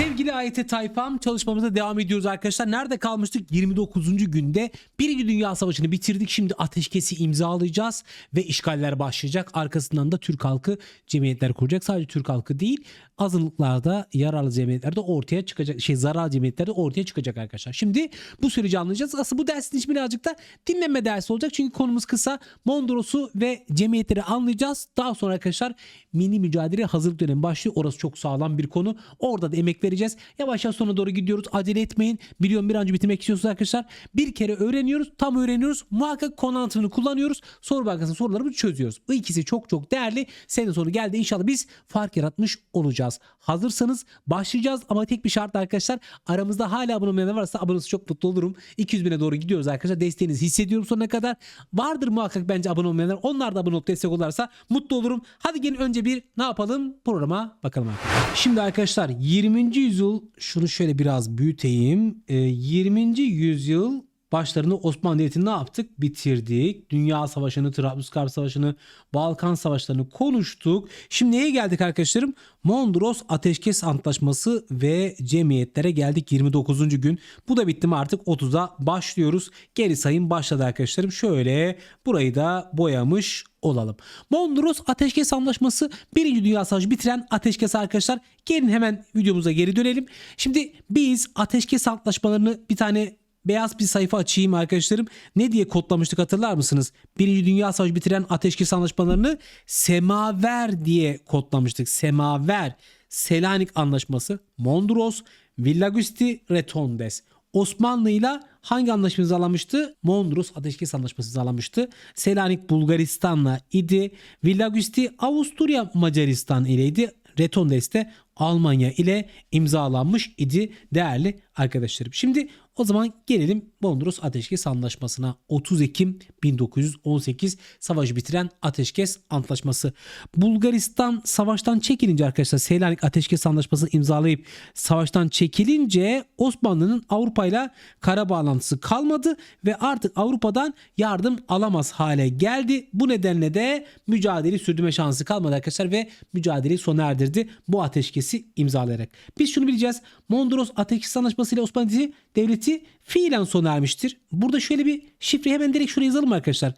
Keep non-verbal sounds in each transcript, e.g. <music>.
Sevgili AYT tayfam çalışmamıza devam ediyoruz arkadaşlar. Nerede kalmıştık? 29. günde Birinci Dünya Savaşı'nı bitirdik. Şimdi ateşkesi imzalayacağız ve işgaller başlayacak. Arkasından da Türk halkı cemiyetler kuracak. Sadece Türk halkı değil azınlıklarda yararlı cemiyetlerde ortaya çıkacak. Şey zararlı cemiyetlerde ortaya çıkacak arkadaşlar. Şimdi bu süreci anlayacağız. Aslında bu dersin için birazcık da dinlenme dersi olacak. Çünkü konumuz kısa. Mondros'u ve cemiyetleri anlayacağız. Daha sonra arkadaşlar mini mücadele hazırlık dönemi başlıyor. Orası çok sağlam bir konu. Orada da emek vereceğiz. Yavaş yavaş sona doğru gidiyoruz. Acele etmeyin. Biliyorum bir an önce bitirmek istiyorsunuz arkadaşlar. Bir kere öğreniyoruz. Tam öğreniyoruz. Muhakkak konu anlatımını kullanıyoruz. Soru bankasının sorularımızı çözüyoruz. Bu ikisi çok çok değerli. Senin sonu geldi. İnşallah biz fark yaratmış olacağız. Hazırsanız başlayacağız ama tek bir şartla arkadaşlar aramızda hala abone olmayanlar varsa abone çok mutlu olurum. 200 bine doğru gidiyoruz arkadaşlar. Desteğinizi hissediyorum sonuna kadar. Vardır muhakkak bence abone olmayanlar. Onlar da abone olup destek olursa mutlu olurum. Hadi gelin önce bir ne yapalım programa bakalım. Şimdi arkadaşlar 20. yüzyıl şunu şöyle biraz büyüteyim. Ee, 20. yüzyıl başlarını Osmanlı Devleti'ni ne yaptık? Bitirdik. Dünya Savaşı'nı, Trablusgarp Savaşı'nı, Balkan Savaşları'nı konuştuk. Şimdi neye geldik arkadaşlarım? Mondros Ateşkes Antlaşması ve cemiyetlere geldik 29. gün. Bu da bitti mi artık 30'a başlıyoruz. Geri sayım başladı arkadaşlarım. Şöyle burayı da boyamış olalım. Mondros Ateşkes Antlaşması 1. Dünya Savaşı bitiren ateşkes arkadaşlar. Gelin hemen videomuza geri dönelim. Şimdi biz ateşkes antlaşmalarını bir tane beyaz bir sayfa açayım arkadaşlarım. Ne diye kodlamıştık hatırlar mısınız? Birinci Dünya Savaşı bitiren ateşkes anlaşmalarını semaver diye kodlamıştık. Semaver. Selanik Anlaşması, Mondros, Villagusti, Retondes. Osmanlı ile hangi anlaşma imzalanmıştı? Mondros Ateşkes Anlaşması imzalanmıştı. Selanik Bulgaristan'la idi. Villagusti Avusturya Macaristan ileydi. Retondes de Almanya ile imzalanmış idi değerli arkadaşlarım. Şimdi o zaman gelelim Mondros Ateşkes Antlaşması'na. 30 Ekim 1918 savaşı bitiren Ateşkes Antlaşması. Bulgaristan savaştan çekilince arkadaşlar Selanik Ateşkes Antlaşması'nı imzalayıp savaştan çekilince Osmanlı'nın Avrupa ile kara bağlantısı kalmadı ve artık Avrupa'dan yardım alamaz hale geldi. Bu nedenle de mücadele sürdürme şansı kalmadı arkadaşlar ve mücadeleyi sona erdirdi bu ateşkesi imzalayarak. Biz şunu bileceğiz. Mondros Ateşkes Antlaşması ile Osmanlı Devleti fiilen sona ermiştir. Burada şöyle bir şifre hemen direkt şuraya yazalım arkadaşlar.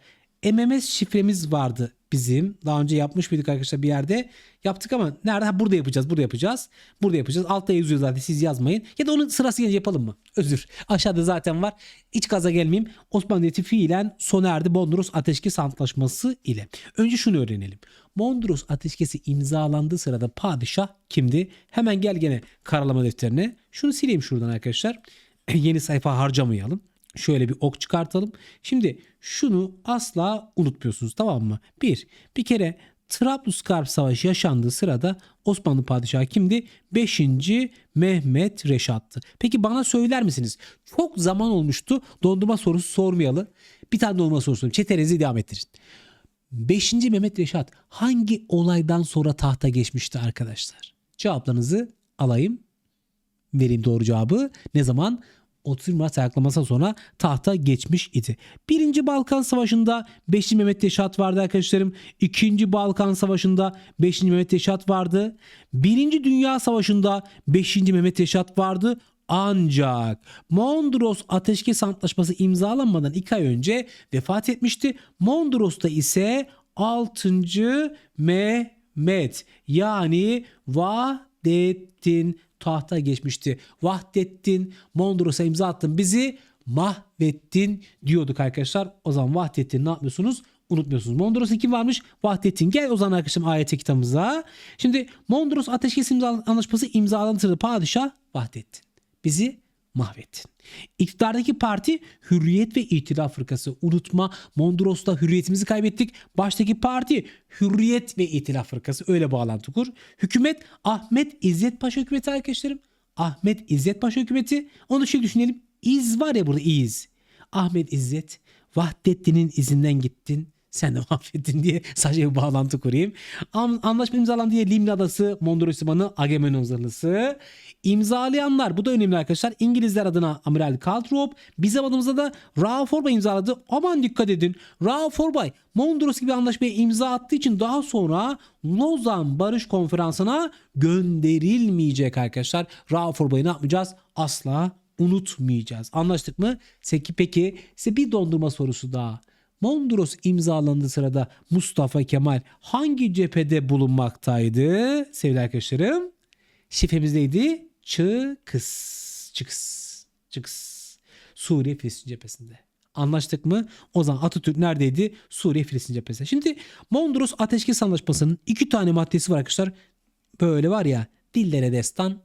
MMS şifremiz vardı bizim. Daha önce yapmış mıydık arkadaşlar bir yerde? Yaptık ama nerede? Ha, burada yapacağız. Burada yapacağız. Burada yapacağız. Altta yazıyor zaten siz yazmayın. Ya da onun sırası gelince yapalım mı? <laughs> Özür. Aşağıda zaten var. Hiç gaza gelmeyeyim. Osmanlı Devleti fiilen sona erdi Mondros Ateşkes Antlaşması ile. Önce şunu öğrenelim. Mondros Ateşkesi imzalandığı sırada padişah kimdi? Hemen gel gene karalama defterine. Şunu sileyim şuradan arkadaşlar. <clears throat> Yeni sayfa harcamayalım. Şöyle bir ok çıkartalım. Şimdi şunu asla unutmuyorsunuz tamam mı? Bir, bir kere Trablusgarp Savaşı yaşandığı sırada Osmanlı padişahı kimdi? 5. Mehmet Reşat'tı. Peki bana söyler misiniz? Çok zaman olmuştu dondurma sorusu sormayalı. Bir tane dondurma sorusu sorayım. Çeterenizi devam ettirin. 5. Mehmet Reşat hangi olaydan sonra tahta geçmişti arkadaşlar? Cevaplarınızı alayım. Vereyim doğru cevabı. Ne zaman? 30 Mart ayaklamasından sonra tahta geçmiş idi. Birinci Balkan Savaşı'nda 5. Mehmet Reşat vardı arkadaşlarım. İkinci Balkan Savaşı'nda 5. Mehmet Reşat vardı. Birinci Dünya Savaşı'nda 5. Mehmet Reşat vardı. Ancak Mondros Ateşkes Antlaşması imzalanmadan 2 ay önce vefat etmişti. Mondros'ta ise 6. Mehmet yani Vahdettin tahta geçmişti. Vahdettin Mondros'a imza attın bizi mahvettin diyorduk arkadaşlar. O zaman Vahdettin ne yapmıyorsunuz? Unutmuyorsunuz. Mondros'un kim varmış? Vahdettin. Gel o zaman arkadaşım ayet kitabımıza. Şimdi Mondros Ateşkes imza Anlaşması imzalanırdı padişah Vahdettin. Bizi mahvettin. İktidardaki parti Hürriyet ve İtilaf Fırkası. Unutma Mondros'ta hürriyetimizi kaybettik. Baştaki parti Hürriyet ve İtilaf Fırkası. Öyle bağlantı kur. Hükümet Ahmet İzzet Paşa hükümeti arkadaşlarım. Ahmet İzzet Paşa hükümeti. Onu şey düşünelim. İz var ya burada iz. Ahmet İzzet Vahdettin'in izinden gittin. Sen de mahvettin diye sadece bir bağlantı kurayım. An- Anlaşma imzalan diye Limni Adası Mondros Limanı Agamemnon zırhlısı. İmzalayanlar bu da önemli arkadaşlar. İngilizler adına Amiral Calthrop. Bizim adımıza da Rauf Forbay imzaladı. Aman dikkat edin. Rauf Forbay Mondros gibi anlaşmaya imza attığı için daha sonra Lozan Barış Konferansı'na gönderilmeyecek arkadaşlar. Rauf Forbay'ı ne yapmayacağız? Asla unutmayacağız. Anlaştık mı? Peki size bir dondurma sorusu daha. Mondros imzalandığı sırada Mustafa Kemal hangi cephede bulunmaktaydı sevgili arkadaşlarım? Şifremiz neydi? Çıkıs. Çıkıs. Çıkıs. Suriye Filistin cephesinde. Anlaştık mı? O zaman Atatürk neredeydi? Suriye Filistin cephesinde. Şimdi Mondros Ateşkes Anlaşması'nın iki tane maddesi var arkadaşlar. Böyle var ya dillere destan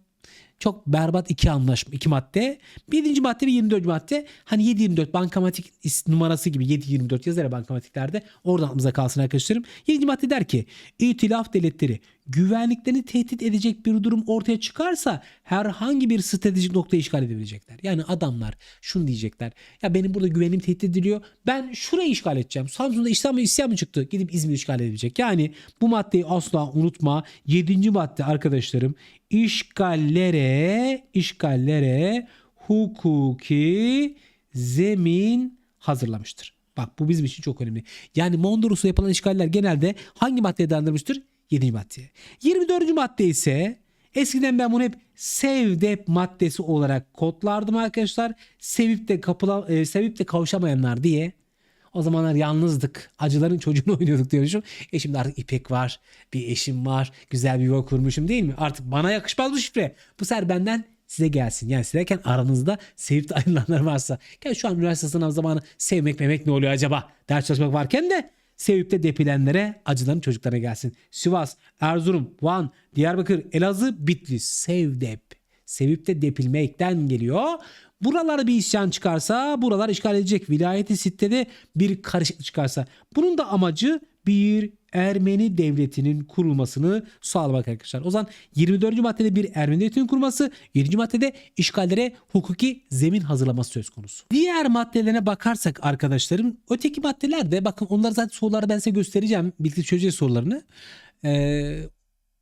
çok berbat iki anlaşma, iki madde. Birinci madde ve 24. madde hani 724 bankamatik numarası gibi 724 yazar ya bankamatiklerde. Oradan aklımıza kalsın arkadaşlarım. 7. madde der ki itilaf devletleri güvenliklerini tehdit edecek bir durum ortaya çıkarsa herhangi bir stratejik noktayı işgal edebilecekler. Yani adamlar şunu diyecekler. Ya benim burada güvenim tehdit ediliyor. Ben şurayı işgal edeceğim. Samsun'da mı isyan mı çıktı? Gidip İzmir işgal edebilecek. Yani bu maddeyi asla unutma. 7. madde arkadaşlarım işgallere işgallere hukuki zemin hazırlamıştır. Bak bu bizim için çok önemli. Yani Mondros'ta yapılan işgaller genelde hangi maddeye dayandırmıştır? 7. maddeye. 24. madde ise eskiden ben bunu hep sevdep maddesi olarak kodlardım arkadaşlar. Sevip de kapıla, e, sevip de kavuşamayanlar diye. O zamanlar yalnızdık. Acıların çocuğunu <laughs> oynuyorduk diyormuşum. E şimdi artık İpek var. Bir eşim var. Güzel bir yuva kurmuşum değil mi? Artık bana yakışmaz bu şifre. Bu sefer benden size gelsin. Yani siz aranızda sevip de ayrılanlar varsa. Gel şu an üniversite sınav zamanı sevmek memek ne oluyor acaba? Ders çalışmak varken de sevip de depilenlere acıların çocuklarına gelsin. Sivas, Erzurum, Van, Diyarbakır, Elazığ, Bitlis, Sevdep. Sevip de depilmekten geliyor. Buralara bir isyan çıkarsa buralar işgal edecek. Vilayeti sitede bir karışıklık çıkarsa. Bunun da amacı bir Ermeni devletinin kurulmasını sağlamak arkadaşlar. O zaman 24. maddede bir Ermeni devletinin kurulması, 7. maddede işgallere hukuki zemin hazırlaması söz konusu. Diğer maddelerine bakarsak arkadaşlarım öteki maddelerde bakın onlar zaten soruları ben size göstereceğim. Birlikte çözeceğiz sorularını. Ee,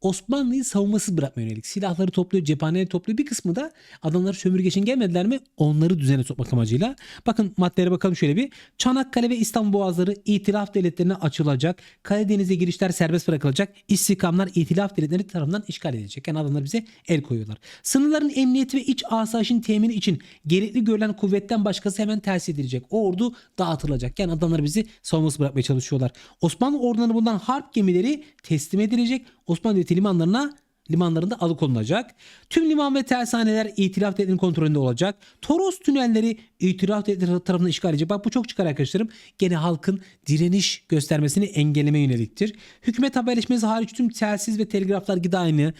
Osmanlı'yı savunmasız bırakmaya yönelik. Silahları topluyor, cephaneleri topluyor. Bir kısmı da adamları sömürge için gelmediler mi? Onları düzene sokmak amacıyla. Bakın maddelere bakalım şöyle bir. Çanakkale ve İstanbul boğazları itilaf devletlerine açılacak. Karadeniz'e girişler serbest bırakılacak. İstikamlar itilaf devletleri tarafından işgal edilecek. Yani adamlar bize el koyuyorlar. Sınırların emniyeti ve iç asayişin temini için gerekli görülen kuvvetten başkası hemen tersi edilecek. O ordu dağıtılacak. Yani adamlar bizi savunmasız bırakmaya çalışıyorlar. Osmanlı ordularına bulunan harp gemileri teslim edilecek. Osmanlı Devleti limanlarına limanlarında alıkonulacak. Tüm liman ve tersaneler itilaf devletinin kontrolünde olacak. Toros tünelleri itilaf devletleri tarafından işgal edecek. Bak bu çok çıkar arkadaşlarım. Gene halkın direniş göstermesini engelleme yöneliktir. Hükümet haberleşmesi hariç tüm telsiz ve telgraflar gida aynı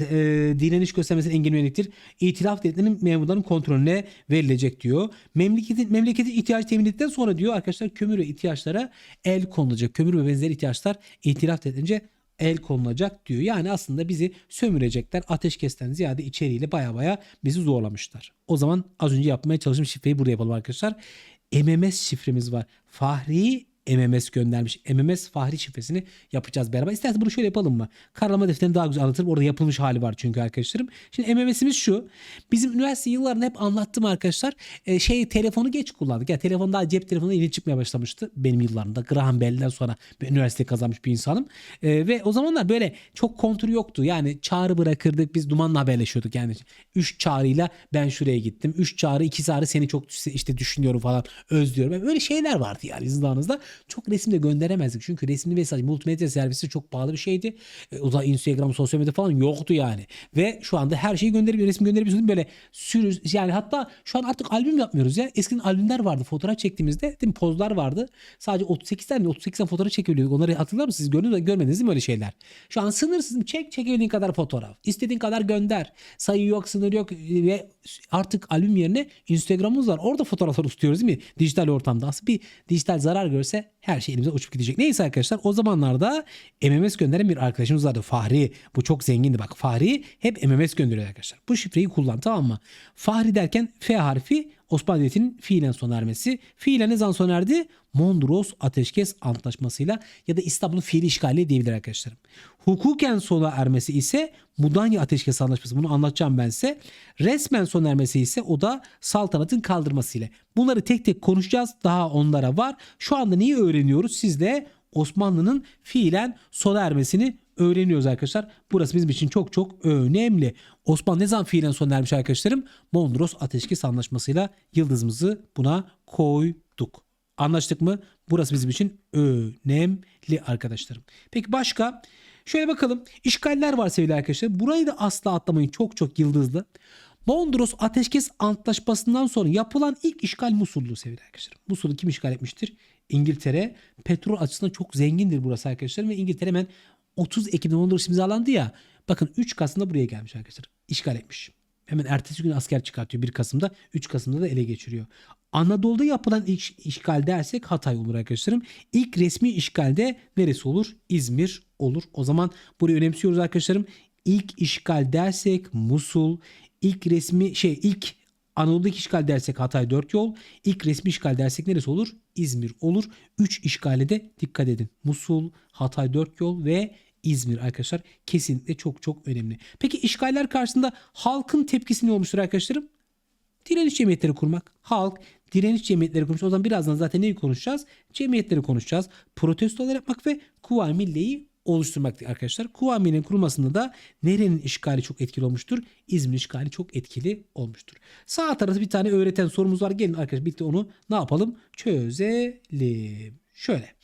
e, direniş göstermesine engel yöneliktir. İtilaf devletlerinin memurların kontrolüne verilecek diyor. Memleketin memleketin ihtiyaç temin ettikten sonra diyor arkadaşlar kömür ve ihtiyaçlara el konulacak. Kömür ve benzeri ihtiyaçlar itilaf devletlerince el konulacak diyor. Yani aslında bizi sömürecekler. Ateşkesten ziyade içeriğiyle baya baya bizi zorlamışlar. O zaman az önce yapmaya çalıştığım şifreyi burada yapalım arkadaşlar. MMS şifremiz var. Fahri MMS göndermiş. MMS Fahri şifresini yapacağız beraber. İsterseniz bunu şöyle yapalım mı? Karalama defterini daha güzel anlatırım. Orada yapılmış hali var çünkü arkadaşlarım. Şimdi MMS'imiz şu. Bizim üniversite yıllarında hep anlattım arkadaşlar. Ee, şey telefonu geç kullandık. Yani telefon daha cep telefonu yeni çıkmaya başlamıştı. Benim yıllarımda. Graham Bell'den sonra ben üniversite kazanmış bir insanım. Ee, ve o zamanlar böyle çok kontrol yoktu. Yani çağrı bırakırdık. Biz dumanla haberleşiyorduk. Yani 3 çağrıyla ben şuraya gittim. 3 çağrı 2 çağrı seni çok işte düşünüyorum falan özlüyorum. Yani böyle şeyler vardı yani zamanımızda. Çok resim de gönderemezdik. Çünkü resimli mesaj multimedya servisi çok pahalı bir şeydi. E, o da Instagram, sosyal medya falan yoktu yani. Ve şu anda her şeyi gönderebiliyor. Resim gönderebiliyorsun. Böyle sürü yani hatta şu an artık albüm yapmıyoruz ya. Eskiden albümler vardı. Fotoğraf çektiğimizde değil mi? pozlar vardı. Sadece 38 tane 38 tane fotoğraf çekebiliyorduk. Onları hatırlar mısınız? Gördünüz mü? Görmediniz değil mi öyle şeyler? Şu an sınırsız. Çek çekebildiğin kadar fotoğraf. İstediğin kadar gönder. Sayı yok, sınır yok ve artık albüm yerine Instagram'ımız var. Orada fotoğraflar tutuyoruz değil mi? Dijital ortamda. Aslında bir dijital zarar görse her şey elimize uçup gidecek. Neyse arkadaşlar o zamanlarda MMS gönderen bir arkadaşımız vardı. Fahri. Bu çok zengindi bak. Fahri hep MMS gönderiyor arkadaşlar. Bu şifreyi kullan tamam mı? Fahri derken F harfi Osmanlı Devleti'nin fiilen sona ermesi. Fiilen ne zaman sona erdi? Mondros Ateşkes Antlaşması'yla ya da İstanbul'un fiili işgali diyebilir arkadaşlarım. Hukuken sona ermesi ise Mudanya Ateşkes Antlaşması. Bunu anlatacağım ben size. Resmen sona ermesi ise o da saltanatın kaldırmasıyla. Bunları tek tek konuşacağız. Daha onlara var. Şu anda neyi öğreniyoruz? Siz de Osmanlı'nın fiilen sona ermesini öğreniyoruz arkadaşlar. Burası bizim için çok çok önemli. Osmanlı ne zaman fiilen sona ermiş arkadaşlarım? Mondros Ateşkes Anlaşması'yla yıldızımızı buna koyduk. Anlaştık mı? Burası bizim için önemli arkadaşlarım. Peki başka? Şöyle bakalım. İşgaller var sevgili arkadaşlar. Burayı da asla atlamayın. Çok çok yıldızlı. Mondros Ateşkes Antlaşması'ndan sonra yapılan ilk işgal Musul'du sevgili arkadaşlar. Musul'u kim işgal etmiştir? İngiltere. Petrol açısından çok zengindir burası arkadaşlar. Ve İngiltere hemen 30 Ekim'de Mondros imzalandı ya. Bakın 3 Kasım'da buraya gelmiş arkadaşlar. İşgal etmiş. Hemen ertesi gün asker çıkartıyor 1 Kasım'da. 3 Kasım'da da ele geçiriyor. Anadolu'da yapılan ilk işgal dersek Hatay olur arkadaşlarım. İlk resmi işgalde neresi olur? İzmir olur. O zaman burayı önemsiyoruz arkadaşlarım. İlk işgal dersek Musul, ilk resmi şey ilk Anadolu'daki işgal dersek Hatay 4 yol, ilk resmi işgal dersek neresi olur? İzmir olur. 3 işgale de dikkat edin. Musul, Hatay 4 yol ve İzmir arkadaşlar kesinlikle çok çok önemli. Peki işgaller karşısında halkın tepkisi ne olmuştur arkadaşlarım? Direniş cemiyetleri kurmak. Halk direniş cemiyetleri kurmuş. O zaman birazdan zaten neyi konuşacağız? Cemiyetleri konuşacağız. Protestolar yapmak ve Kuvayi Milliye'yi oluşturmak arkadaşlar. Kuvayi Milliye'nin kurulmasında da nerenin işgali çok etkili olmuştur? İzmir işgali çok etkili olmuştur. Sağ tarafta bir tane öğreten sorumuz var. Gelin arkadaşlar birlikte onu ne yapalım? Çözelim. Şöyle.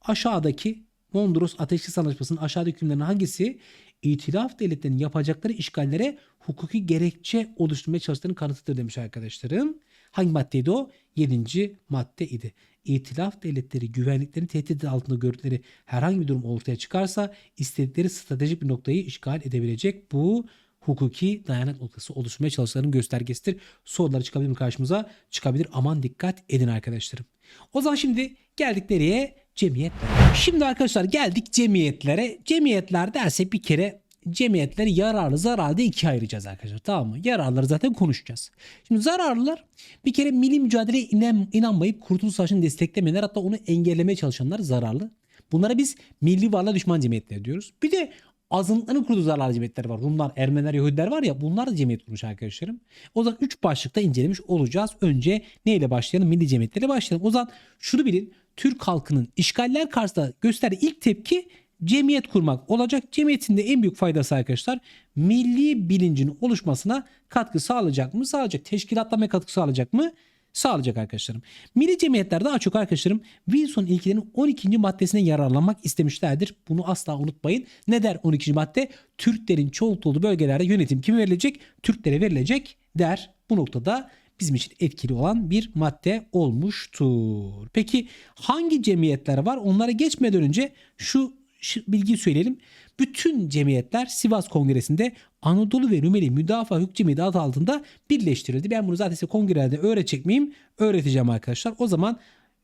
Aşağıdaki Mondros Ateşkes Anlaşması'nın aşağıdaki hükümlerinin hangisi İtilaf devletlerinin yapacakları işgallere hukuki gerekçe oluşturmaya çalıştıklarının kanıtıdır demiş arkadaşlarım. Hangi maddeydi o? 7. madde idi. İtilaf devletleri güvenliklerini tehdit altında gördükleri herhangi bir durum ortaya çıkarsa istedikleri stratejik bir noktayı işgal edebilecek bu hukuki dayanak noktası oluşturmaya çalıştıklarının göstergesidir. Soruları çıkabilir mi karşımıza? Çıkabilir. Aman dikkat edin arkadaşlarım. O zaman şimdi geldik nereye? Cemiyetlere. Şimdi arkadaşlar geldik cemiyetlere. Cemiyetler dersek bir kere cemiyetleri yararlı zararlı diye ikiye ayıracağız arkadaşlar tamam mı? Yararları zaten konuşacağız. Şimdi zararlılar bir kere milli mücadeleye inan, inanmayıp Kurtuluş Savaşı'nı desteklemeyenler hatta onu engellemeye çalışanlar zararlı. Bunlara biz milli varlığa düşman cemiyetleri diyoruz. Bir de azınlıkların kurduğu zararlı cemiyetler var. Rumlar, Ermeniler, Yahudiler var ya bunlar da cemiyet kurmuş arkadaşlarım. O zaman 3 başlıkta incelemiş olacağız. Önce neyle başlayalım? Milli cemiyetlere başlayalım. O zaman şunu bilin. Türk halkının işgaller karşısında gösterdiği ilk tepki cemiyet kurmak olacak. Cemiyetin de en büyük faydası arkadaşlar milli bilincin oluşmasına katkı sağlayacak mı? Sağlayacak. Teşkilatlamaya katkı sağlayacak mı? Sağlayacak arkadaşlarım. Milli cemiyetler daha çok arkadaşlarım Wilson ilkelerinin 12. maddesine yararlanmak istemişlerdir. Bunu asla unutmayın. Ne der 12. madde? Türklerin çoğunluklu olduğu bölgelerde yönetim kime verilecek? Türklere verilecek der. Bu noktada bizim için etkili olan bir madde olmuştur. Peki hangi cemiyetler var? Onlara geçmeden önce şu, şu bilgiyi söyleyelim. Bütün cemiyetler Sivas Kongresi'nde Anadolu ve Rumeli Müdafaa Cemiyeti adı altında birleştirildi. Ben bunu zaten size kongrelerde öğretecek miyim? Öğreteceğim arkadaşlar. O zaman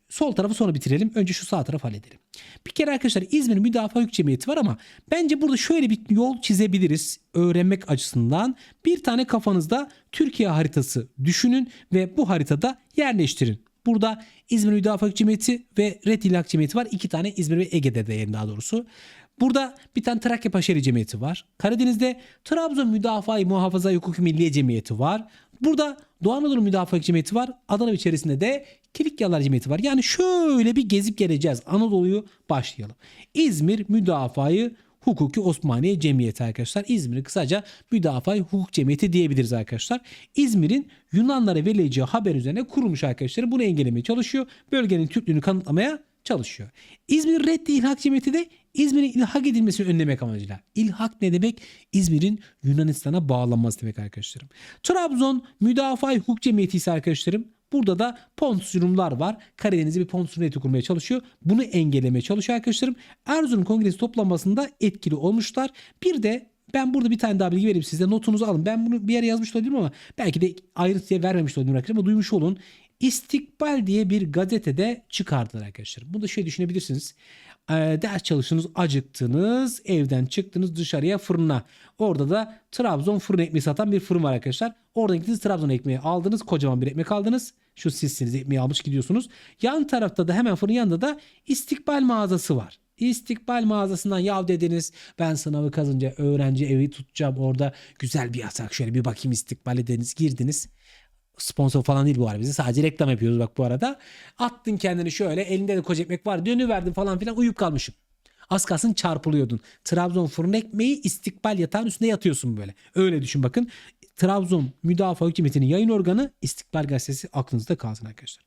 sol tarafı sonra bitirelim. Önce şu sağ tarafı halledelim. Bir kere arkadaşlar İzmir Müdafaa Hukuk Cemiyeti var ama bence burada şöyle bir yol çizebiliriz öğrenmek açısından. Bir tane kafanızda Türkiye haritası düşünün ve bu haritada yerleştirin. Burada İzmir Müdafaa Hukuk Cemiyeti ve Red İlhak Cemiyeti var. İki tane İzmir ve Ege'de de yerin daha doğrusu. Burada bir tane Trakya Paşeri Cemiyeti var. Karadeniz'de Trabzon Müdafaa-i Muhafaza Hukuki Milliye Cemiyeti var. Burada Doğu Anadolu Müdafaa Cemiyeti var. Adana içerisinde de Kilikyalar Cemiyeti var. Yani şöyle bir gezip geleceğiz. Anadolu'yu başlayalım. İzmir Müdafaa-i Hukuki Osmaniye Cemiyeti arkadaşlar. İzmir'i kısaca Müdafaa Hukuk Cemiyeti diyebiliriz arkadaşlar. İzmir'in Yunanlara verileceği haber üzerine kurulmuş arkadaşlar. Bunu engellemeye çalışıyor. Bölgenin Türklüğünü kanıtlamaya çalışıyor. İzmir Reddi İlhak Cemiyeti de İzmir'in ilhak edilmesini önlemek amacıyla. İlhak ne demek? İzmir'in Yunanistan'a bağlanması demek arkadaşlarım. Trabzon Müdafaa Hukuk Cemiyeti ise arkadaşlarım Burada da Pontus Rumlar var. Karadeniz'e bir Pontus Rumiyeti kurmaya çalışıyor. Bunu engellemeye çalışıyor arkadaşlarım. Erzurum Kongresi toplanmasında etkili olmuşlar. Bir de ben burada bir tane daha bilgi vereyim size. Notunuzu alın. Ben bunu bir yere yazmış olabilirim ama belki de ayrıntıya vermemiş olabilirim arkadaşlar. Ama duymuş olun. İstikbal diye bir gazetede çıkardılar arkadaşlar. Bunu da şöyle düşünebilirsiniz. Ee, ders çalıştınız, acıktınız, evden çıktınız dışarıya fırına. Orada da Trabzon fırın ekmeği satan bir fırın var arkadaşlar. Oradan gittiniz Trabzon ekmeği aldınız, kocaman bir ekmek aldınız. Şu sizsiniz ekmeği almış gidiyorsunuz. Yan tarafta da hemen fırın yanında da istikbal mağazası var. İstikbal mağazasından yav dediniz ben sınavı kazınca öğrenci evi tutacağım orada güzel bir yasak şöyle bir bakayım istikbal ediniz girdiniz. Sponsor falan değil bu arada bize sadece reklam yapıyoruz bak bu arada. Attın kendini şöyle elinde de koca ekmek var dönüverdin falan filan uyuyup kalmışım. Az kalsın çarpılıyordun. Trabzon fırın ekmeği istikbal yatağın üstünde yatıyorsun böyle. Öyle düşün bakın. Trabzon Müdafaa Hükümeti'nin yayın organı İstikbal Gazetesi aklınızda kalsın arkadaşlar.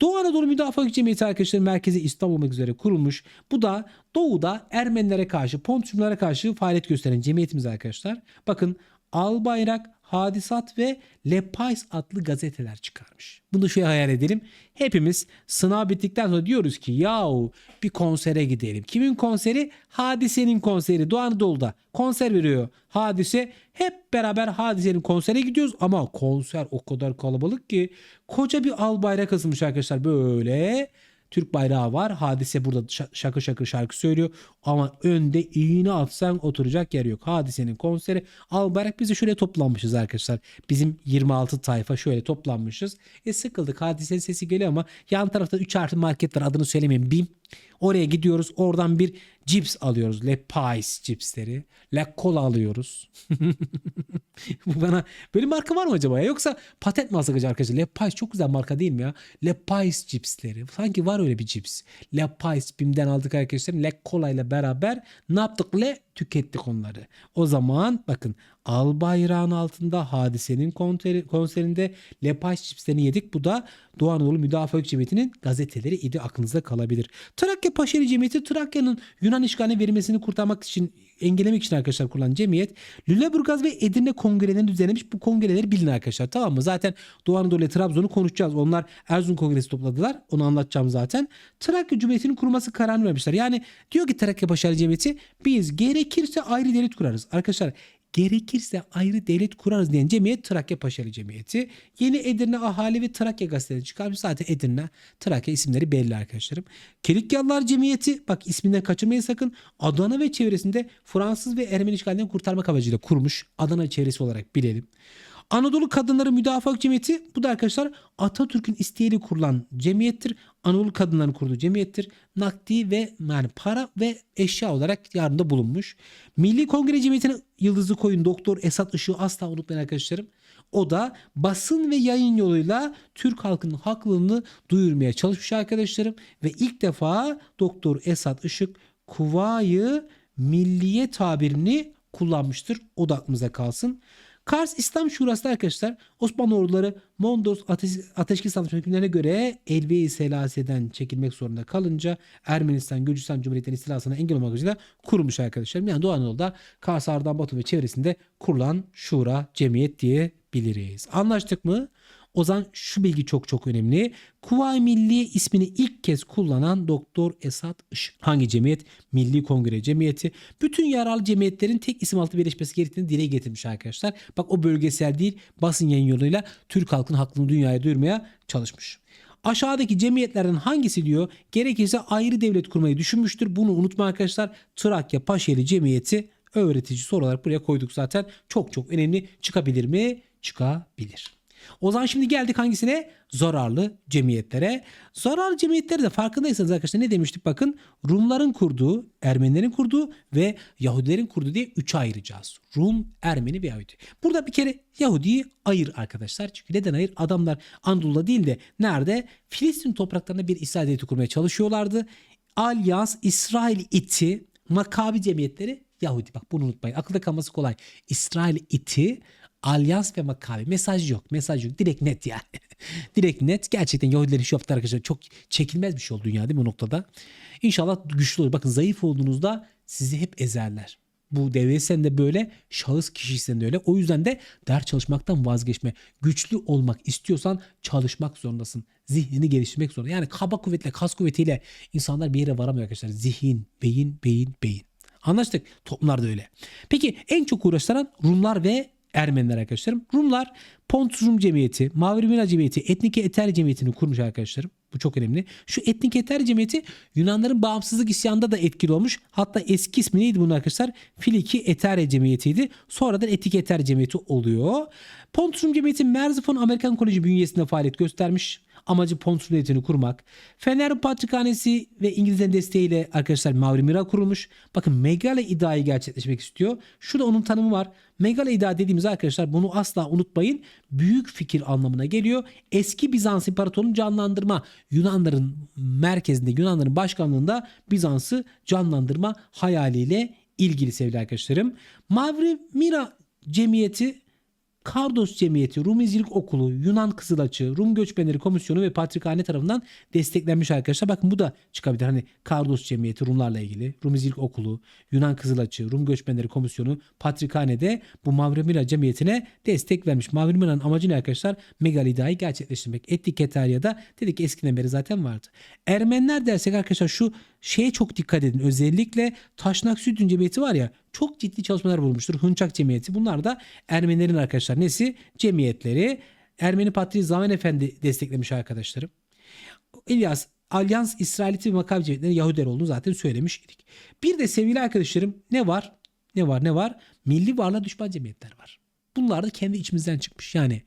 Doğu Anadolu Müdafaa Hükümeti arkadaşlar merkezi İstanbul olmak üzere kurulmuş. Bu da Doğu'da Ermenilere karşı, Pontusumlara karşı faaliyet gösteren cemiyetimiz arkadaşlar. Bakın Al Bayrak, Hadisat ve Lepais adlı gazeteler çıkarmış. Bunu şöyle hayal edelim. Hepimiz sınav bittikten sonra diyoruz ki yahu bir konsere gidelim. Kimin konseri? Hadise'nin konseri. Doğu Anadolu'da konser veriyor. Hadise hep beraber Hadise'nin konsere gidiyoruz ama konser o kadar kalabalık ki koca bir al bayrak asılmış arkadaşlar böyle. Türk bayrağı var. Hadise burada şa- şakır şakır şarkı söylüyor. Ama önde iğne atsan oturacak yer yok. Hadisenin konseri. Al bayrak biz de şöyle toplanmışız arkadaşlar. Bizim 26 tayfa şöyle toplanmışız. E sıkıldık. Hadisenin sesi geliyor ama yan tarafta 3 artı market var. Adını söylemeyeyim. BİM. Oraya gidiyoruz. Oradan bir cips alıyoruz. Le Pais cipsleri. La Cola alıyoruz. <laughs> <laughs> Bu bana böyle marka var mı acaba ya? Yoksa patent mi alsak acaba arkadaşlar? Le Pais çok güzel marka değil mi ya? Le Pais cipsleri. Sanki var öyle bir cips. Le Pais BİM'den aldık arkadaşlar. Le Cola ile beraber ne yaptık? Le tükettik onları. O zaman bakın al bayrağın altında hadisenin konseri, konserinde Le Pais cipslerini yedik. Bu da Doğu Anadolu Müdafaa Cemiyeti'nin gazeteleri idi aklınızda kalabilir. Trakya Paşeli Cemiyeti Trakya'nın Yunan işgaline verilmesini kurtarmak için engellemek için arkadaşlar kurulan cemiyet Lüleburgaz ve Edirne kongrelerini düzenlemiş. Bu kongreleri bilin arkadaşlar tamam mı? Zaten Doğu Anadolu ile Trabzon'u konuşacağız. Onlar Erzurum Kongresi topladılar. Onu anlatacağım zaten. Trakya Cumhuriyeti'nin kurulması kararını vermişler. Yani diyor ki Trakya Paşali Cemiyeti biz gerekirse ayrı devlet kurarız. Arkadaşlar gerekirse ayrı devlet kurarız diyen cemiyet Trakya Paşalı Cemiyeti. Yeni Edirne Ahali ve Trakya gazeteleri çıkarmış. Zaten Edirne, Trakya isimleri belli arkadaşlarım. Kelikyalılar Cemiyeti bak isminden kaçırmayın sakın. Adana ve çevresinde Fransız ve Ermeni işgalinden kurtarmak amacıyla kurmuş. Adana çevresi olarak bilelim. Anadolu Kadınları Müdafaa Cemiyeti bu da arkadaşlar Atatürk'ün isteğiyle kurulan cemiyettir. Anadolu Kadınları'nın kurduğu cemiyettir. Nakdi ve yani para ve eşya olarak yardımda bulunmuş. Milli Kongre Cemiyeti'ne yıldızı koyun Doktor Esat Işık'ı asla unutmayın arkadaşlarım. O da basın ve yayın yoluyla Türk halkının haklılığını duyurmaya çalışmış arkadaşlarım. Ve ilk defa Doktor Esat Işık Kuvayı Milliye tabirini kullanmıştır. O da aklımıza kalsın. Kars İslam Şurası arkadaşlar Osmanlı orduları Mondros ateş, ateşkes hükümlerine göre Elbe-i Selase'den çekilmek zorunda kalınca Ermenistan, Gürcistan Cumhuriyeti'nin istilasına engel olmak üzere kurulmuş arkadaşlarım. Yani Doğu Anadolu'da Kars, Ardahan, Batu ve çevresinde kurulan şura, cemiyet diyebiliriz. Anlaştık mı? O zaman şu bilgi çok çok önemli. Kuvayi Milliye ismini ilk kez kullanan Doktor Esat Işık. Hangi cemiyet? Milli Kongre Cemiyeti. Bütün yararlı cemiyetlerin tek isim altı birleşmesi gerektiğini dile getirmiş arkadaşlar. Bak o bölgesel değil basın yayın yoluyla Türk halkının hakkını dünyaya duyurmaya çalışmış. Aşağıdaki cemiyetlerden hangisi diyor gerekirse ayrı devlet kurmayı düşünmüştür. Bunu unutma arkadaşlar. Trakya Paşeli Cemiyeti öğretici soru olarak buraya koyduk zaten. Çok çok önemli. Çıkabilir mi? Çıkabilir. O zaman şimdi geldik hangisine? Zararlı cemiyetlere. Zararlı cemiyetleri de farkındaysanız arkadaşlar ne demiştik bakın. Rumların kurduğu, Ermenilerin kurduğu ve Yahudilerin kurduğu diye üçe ayıracağız. Rum, Ermeni ve Yahudi. Burada bir kere Yahudi'yi ayır arkadaşlar. Çünkü neden ayır? Adamlar Anadolu'da değil de nerede? Filistin topraklarında bir İsrail devleti kurmaya çalışıyorlardı. Alyans, İsrail iti, Makabi cemiyetleri Yahudi. Bak bunu unutmayın. Akılda kalması kolay. İsrail iti, Alyans ve Makabi. Mesaj yok. Mesaj yok. Direkt net yani. <laughs> Direkt net. Gerçekten Yahudilerin şu yaptığı arkadaşlar çok çekilmez bir şey oldu dünya değil mi o noktada? İnşallah güçlü olur. Bakın zayıf olduğunuzda sizi hep ezerler. Bu devresen de böyle, şahıs kişisen de öyle. O yüzden de ders çalışmaktan vazgeçme. Güçlü olmak istiyorsan çalışmak zorundasın. Zihnini geliştirmek zorunda. Yani kaba kuvvetle, kas kuvvetiyle insanlar bir yere varamıyor arkadaşlar. Zihin, beyin, beyin, beyin. Anlaştık. Toplumlar da öyle. Peki en çok uğraştıran Rumlar ve Ermeniler arkadaşlarım. Rumlar Pontus Rum Cemiyeti, Mavi Rumela Cemiyeti, Etnike Eter Cemiyeti'ni kurmuş arkadaşlarım. Bu çok önemli. Şu Etnik Eter Cemiyeti Yunanların bağımsızlık isyanında da etkili olmuş. Hatta eski ismi neydi bunun arkadaşlar? Filiki Etere Cemiyeti'ydi. Sonradan Etnik Eter Cemiyeti oluyor. Pontus Rum Cemiyeti Merzifon Amerikan Koleji bünyesinde faaliyet göstermiş. Amacı Pontus Devleti'ni kurmak. Fener Patrikhanesi ve İngilizlerin desteğiyle arkadaşlar Mavri Mira kurulmuş. Bakın Megale iddiayı gerçekleşmek istiyor. Şurada onun tanımı var. Megale iddia dediğimiz arkadaşlar bunu asla unutmayın. Büyük fikir anlamına geliyor. Eski Bizans İmparatorluğu'nu canlandırma. Yunanların merkezinde, Yunanların başkanlığında Bizans'ı canlandırma hayaliyle ilgili sevgili arkadaşlarım. Mavri Mira Cemiyeti Kardos Cemiyeti, Rum İzcilik Okulu, Yunan Kızılaçı, Rum Göçmenleri Komisyonu ve Patrikhane tarafından desteklenmiş arkadaşlar. Bakın bu da çıkabilir. Hani Kardos Cemiyeti Rumlarla ilgili, Rum İzcilik Okulu, Yunan Kızılaçı, Rum Göçmenleri Komisyonu, Patrikhane'de bu Mavremira Cemiyeti'ne destek vermiş. Mavremira'nın amacı ne arkadaşlar? Megalida'yı gerçekleştirmek. Etnik Etarya'da dedik eskiden beri zaten vardı. Ermeniler dersek arkadaşlar şu şeye çok dikkat edin. Özellikle Taşnak Sütün Cemiyeti var ya çok ciddi çalışmalar bulmuştur. Hınçak Cemiyeti. Bunlar da Ermenilerin arkadaşlar nesi? Cemiyetleri. Ermeni Patriği Zaman Efendi desteklemiş arkadaşlarım. İlyas Alyans İsrailiti ve Makabi Cemiyetleri Yahudiler olduğunu zaten söylemiş idik. Bir de sevgili arkadaşlarım ne var? Ne var ne var? Milli varlığa düşman cemiyetler var. Bunlar da kendi içimizden çıkmış. Yani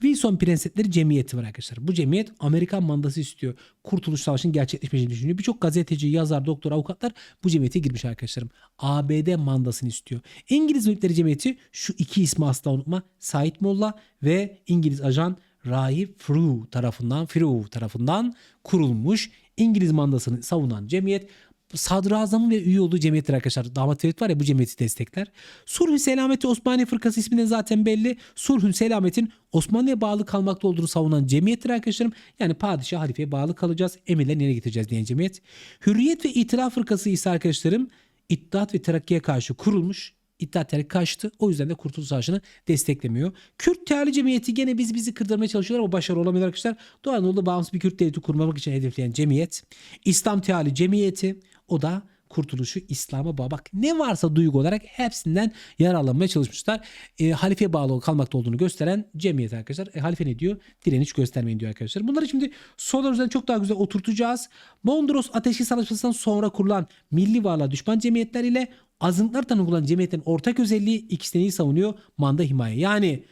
Wilson Prensipleri Cemiyeti var arkadaşlar. Bu cemiyet Amerikan mandası istiyor. Kurtuluş Savaşı'nın gerçekleşmesini düşünüyor. Birçok gazeteci, yazar, doktor, avukatlar bu cemiyete girmiş arkadaşlarım. ABD mandasını istiyor. İngiliz Milletleri Cemiyeti şu iki ismi asla unutma. Said Molla ve İngiliz ajan Rahip Frew tarafından Frew tarafından kurulmuş İngiliz mandasını savunan cemiyet sadrazamın ve üye olduğu cemiyetler arkadaşlar. Damat Ferit var ya bu cemiyeti destekler. Sulhü Selameti Osmaniye Fırkası isminden zaten belli. Sulhün Selamet'in Osmanlı'ya bağlı kalmakta olduğunu savunan cemiyettir arkadaşlarım. Yani padişah halifeye bağlı kalacağız. Emirleri nereye getireceğiz diyen cemiyet. Hürriyet ve İtilaf Fırkası ise arkadaşlarım İttihat ve Terakki'ye karşı kurulmuş. İttihat Terakki kaçtı. O yüzden de Kurtuluş Savaşı'nı desteklemiyor. Kürt Teali Cemiyeti gene biz bizi kırdırmaya çalışıyorlar ama başarılı olamıyor arkadaşlar. Doğu Anadolu'da bağımsız bir Kürt devleti kurmak için hedefleyen cemiyet. İslam Teali Cemiyeti o da kurtuluşu İslam'a bağlı. Bak ne varsa duygu olarak hepsinden yararlanmaya çalışmışlar. E, halifeye bağlı kalmakta olduğunu gösteren cemiyet arkadaşlar. E, halife ne diyor? Direniş göstermeyin diyor arkadaşlar. Bunları şimdi sorular üzerine çok daha güzel oturtacağız. Mondros Ateşkes Anlaşması'ndan sonra kurulan milli varlığa düşman cemiyetler ile azınlıklar tanınan cemiyetlerin ortak özelliği ikisini savunuyor. Manda himaye. Yani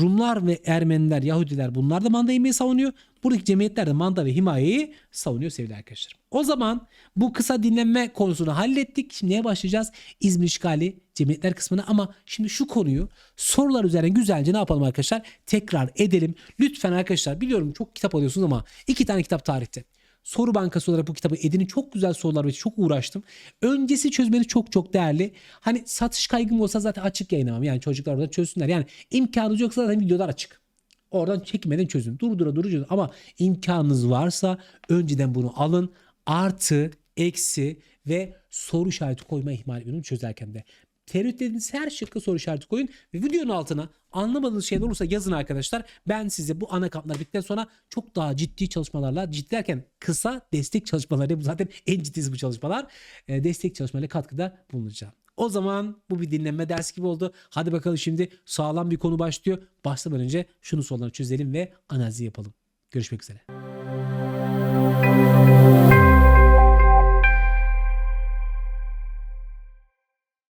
Rumlar ve Ermeniler, Yahudiler bunlar da manda himayeyi savunuyor. Buradaki cemiyetler de manda ve himayeyi savunuyor sevgili arkadaşlarım. O zaman bu kısa dinlenme konusunu hallettik. Şimdi neye başlayacağız? İzmir işgali cemiyetler kısmına ama şimdi şu konuyu sorular üzerine güzelce ne yapalım arkadaşlar? Tekrar edelim. Lütfen arkadaşlar biliyorum çok kitap alıyorsunuz ama iki tane kitap tarihte. Soru bankası olarak bu kitabı edinin çok güzel sorular ve çok uğraştım. Öncesi çözmeniz çok çok değerli. Hani satış kaygım olsa zaten açık yayınlamam. Yani çocuklar orada çözsünler. Yani imkanınız yoksa zaten videolar açık. Oradan çekinmeden çözün. Durdura duru çözün. Ama imkanınız varsa önceden bunu alın. Artı, eksi ve soru işareti koyma ihmal etmeyin çözerken de. Tereddüt dediğiniz her şıkkı soru işareti koyun ve videonun altına anlamadığınız şeyler olursa yazın arkadaşlar. Ben size bu ana kamplar bittikten sonra çok daha ciddi çalışmalarla ciddi derken kısa destek çalışmaları bu zaten en ciddisi bu çalışmalar. e, destek çalışmalarıyla katkıda bulunacağım. O zaman bu bir dinlenme dersi gibi oldu. Hadi bakalım şimdi sağlam bir konu başlıyor. Başlamadan önce şunu soruları çözelim ve analizi yapalım. Görüşmek üzere.